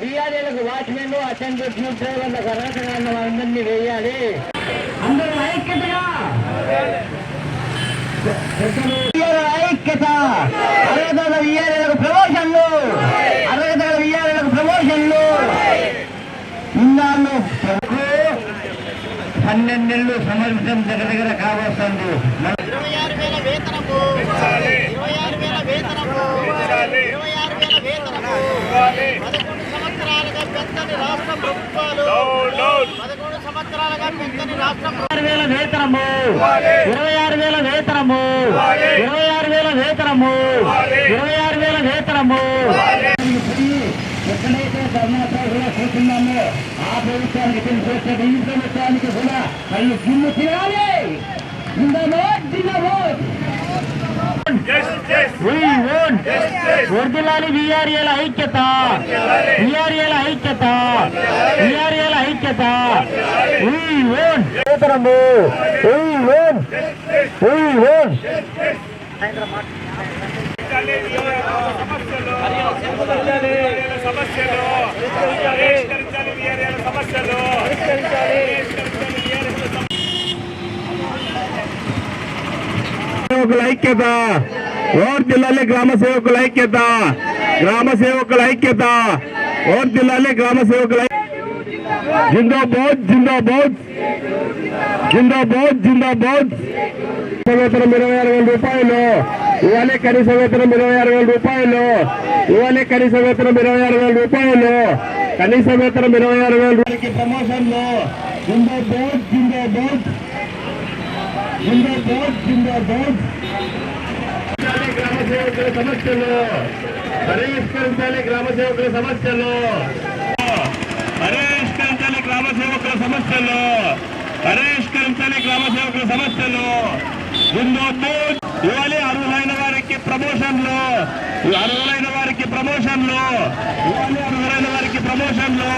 విఆర్ఏలకు watchman attend tube డ్రైవర్లకు అర్హత ఉన్న అందరినీ వేయాలి. అందరూ ఐక్యతగా. ఐక్యత. అర్హత విఆర్ఏలకు ప్రమోషన్లు. అర్హత విఆర్ఏలకు ప్రమోషన్లు. ఇన్నాళ్ళు పన్నెండు నెలలు సమర్పితం దగ్గర దగ్గర కావస్తుంది ఇరవై ఆరు వేల వేతనము. ఇరవై ఆరు వేల వేతనము. ఇరవై ఆరు వేల వేతనము. రాష్ట్ర ప్రభుత్వాలు పదకొండు సంవత్సరాలుగా పెద్దని రాష్ట్ర ప్రభుత్వాలు. ఆరు వేల వేతనము ఇరవై ఆరు వేల వేతనము ఇరవై ఆరు వేల వేతనము ఇరవై ఆరు వేల వేతనము ఎక్కడైతే ధర్నాతో కూడా కూర్చున్నామో ఆ ప్రభుత్వానికి తెలిసి ఈ ప్రభుత్వానికి కూడా కళ్ళు గిల్లు తినాలి జిందాబాద్ జిందాబాద్ వర్దిల్లాలి విఆర్ఏల ఐక్యత. విఆర్ఏల ఐక్యత. విఆర్ఏల ఐక్యత. వేతనము సమస్యలు సమస్యలు ఐక్యత. ఓర్ జిల్లాలే గ్రామ సేవకుల ఐక్యత గ్రామ సేవకుల ఐక్యత ఓర్ జిల్లాలే గ్రామ సేవకుల ఐ- జిందాబాద్ జిందాబాద్ జిందాబాద్ జిందాబాద్ వేతనం ఇరవై ఆరు వేల రూపాయలు ఇవాళే కనీస వేతనం ఇరవై ఆరు వేల రూపాయలు ఇవాళే కనీస వేతనం ఇరవై ఆరు వేల రూపాయలు కనీస వేతనం ఇరవై ఆరు వేల రూపాయలకి ప్రమోషన్లు జిందాబాద్ జిందాబాద్ జిందాబాద్ జిందాబాద్ గ్రామ సేవకుల సమస్యలు పరిష్కరించాలి గ్రామ సేవకుల సమస్యలు. పరిష్కరించాలి గ్రామ సేవకుల సమస్యలు పరిష్కరించాలి గ్రామ సేవకుల సమస్యలు. ఇవ్వాలి అర్హులైన వారికి ప్రమోషన్లు. అర్హులైన వారికి ప్రమోషన్లు. ఇవ్వాలి అర్హులైన వారికి ప్రమోషన్లు.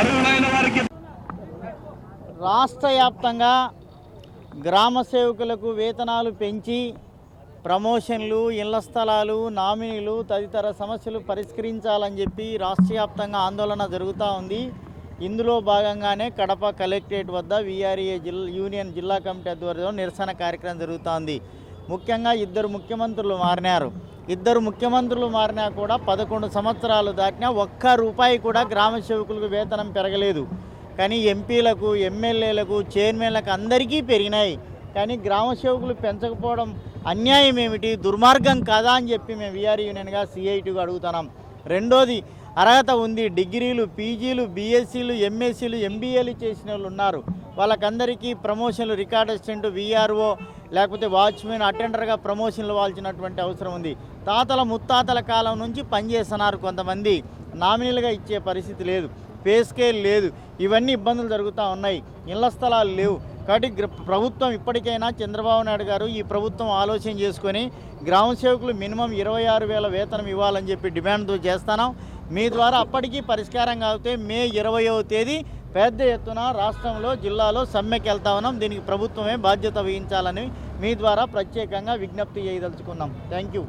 అర్హులైన వారికి రాష్ట్ర వ్యాప్తంగా గ్రామ సేవకులకు వేతనాలు పెంచి ప్రమోషన్లు ఇళ్ళ స్థలాలు నామినీలు తదితర సమస్యలు పరిష్కరించాలని చెప్పి రాష్ట్ర వ్యాప్తంగా ఆందోళన జరుగుతూ ఉంది. ఇందులో భాగంగానే కడప కలెక్టరేట్ వద్ద విఆర్ఏ జిల్లా యూనియన్ జిల్లా కమిటీ ఆధ్వర్యంలో నిరసన కార్యక్రమం జరుగుతోంది. ముఖ్యంగా ఇద్దరు ముఖ్యమంత్రులు మారినారు. ఇద్దరు ముఖ్యమంత్రులు మారినా కూడా పదకొండు సంవత్సరాలు దాటినా ఒక్క రూపాయి కూడా గ్రామ సేవకులకు వేతనం పెరగలేదు. కానీ ఎంపీలకు ఎమ్మెల్యేలకు చైర్మన్లకు అందరికీ పెరిగినాయి. కానీ గ్రామ సేవకులు పెంచకపోవడం అన్యాయం ఏమిటి? దుర్మార్గం కాదా అని చెప్పి మేము విఆర్ యూనియన్గా సిఐటిగా అడుగుతున్నాం. రెండోది అర్హత ఉంది. డిగ్రీలు పీజీలు బీఎస్సీలు ఎంఎస్సీలు ఎంబీఏలు చేసిన వాళ్ళు ఉన్నారు. వాళ్ళకందరికీ ప్రమోషన్లు రికార్డ్ అసిస్టెంట్ వీఆర్ఓ లేకపోతే వాచ్మెన్ అటెండర్గా ప్రమోషన్లు వాల్చినటువంటి అవసరం ఉంది. తాతల ముత్తాతల కాలం నుంచి పనిచేస్తున్నారు కొంతమంది. నామినీలుగా ఇచ్చే పరిస్థితి లేదు. పే స్కేల్ లేదు. ఇవన్నీ ఇబ్బందులు జరుగుతూ ఉన్నాయి. ఇళ్ళ స్థలాలు లేవు. కాబట్టి ప్రభుత్వం ఇప్పటికైనా చంద్రబాబు నాయుడు గారు ఈ ప్రభుత్వం ఆలోచన చేసుకొని గ్రామ సేవకులు మినిమం ఇరవై ఆరు వేల వేతనం ఇవ్వాలని చెప్పి డిమాండ్తో చేస్తున్నాం మీ ద్వారా అప్పటికీ పరిష్కారం కాకపోతే మే ఇరవయో తేదీ పెద్ద ఎత్తున రాష్ట్రంలో జిల్లాలో సమ్మెకి వెళ్తా ఉన్నాం. దీనికి ప్రభుత్వమే బాధ్యత వహించాలని మీ ద్వారా ప్రత్యేకంగా విజ్ఞప్తి చేయదలుచుకున్నాం. Thank you